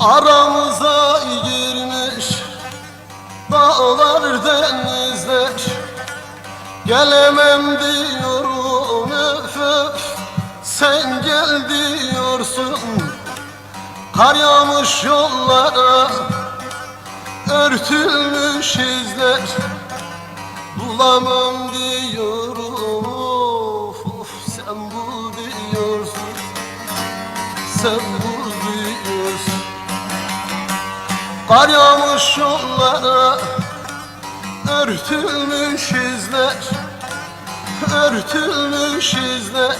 Aramıza girmiş dağlar denizler. Gelemem diyorum öf öf Sen gel diyorsun. Kar yağmış yollara Örtülmüş izler. Bulamam diyorum of, of Sen bul diyorsun. Sen bul Kar yağmış yollara Örtülmüş izler Örtülmüş izler.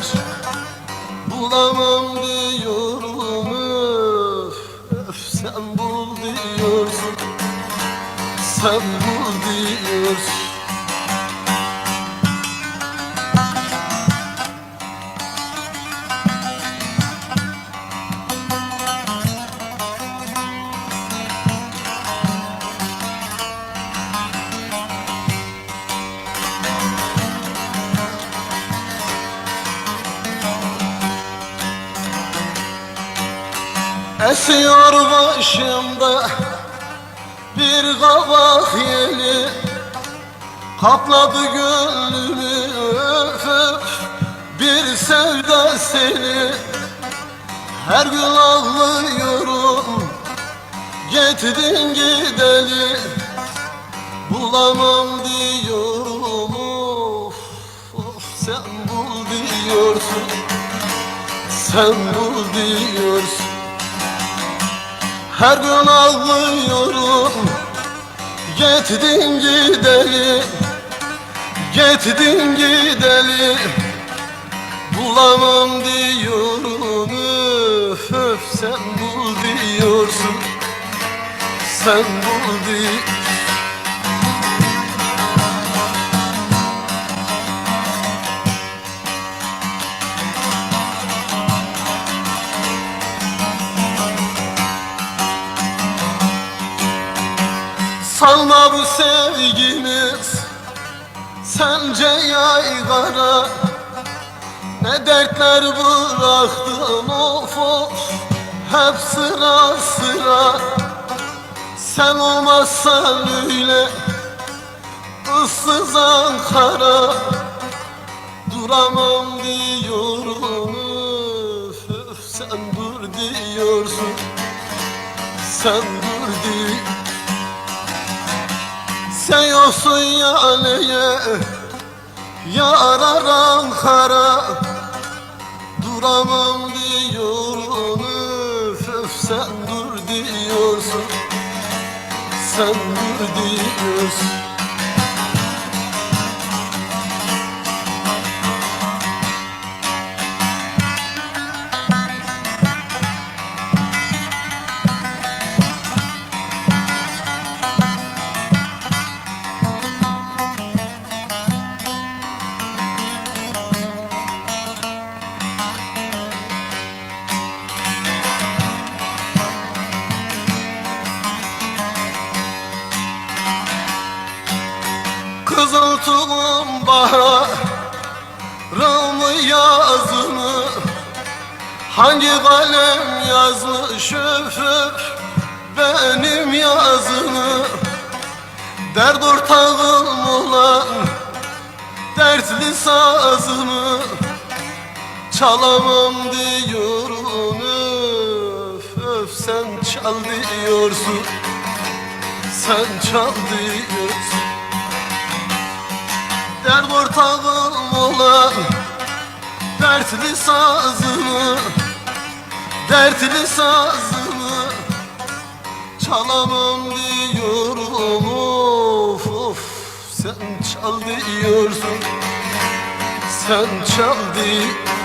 Bulamam diyorum öf, öf Sen bul diyorsun. Sen bul diyorsun Esiyor başımda bir kavak yeli. Kapladı gönlümü öf bir sevda seni. Her gün ağlıyorum getirdin gideli. Bulamam diyorum of, of sen bul diyorsun. Sen bul diyorsun her gün ağlıyorum. Gittin gideli Gittin gideli. Bulamam diyorum öf öf Sen bul diyorsun. Sen bul diyorsun Salma bu sevgimiz. Sence yaygara Ne dertler bıraktın? Of of. Hep sıra sıra. Sen olmazsan öyle ıssız Ankara. Duramam diyorum. Öf, öf, Sen dur diyorsun. Sen dur diyorsun sen yoksun yaneye Yarar Ankara Duramam diyorum öf, öf Sen dur diyorsun. Sen dur diyorsun Kızıl tulum baharımı yazımı. Hangi kalem yazmış öf benim yazımı. Dert ortağım olan dertli sazımı. Çalamam diyorum öf öf sen çal diyorsun. Sen çal diyorsun Dert ortağım olan Dertli sazımı Dertli sazımı Çalamam diyorum of of Sen çal diyorsun Sen çal diyorsun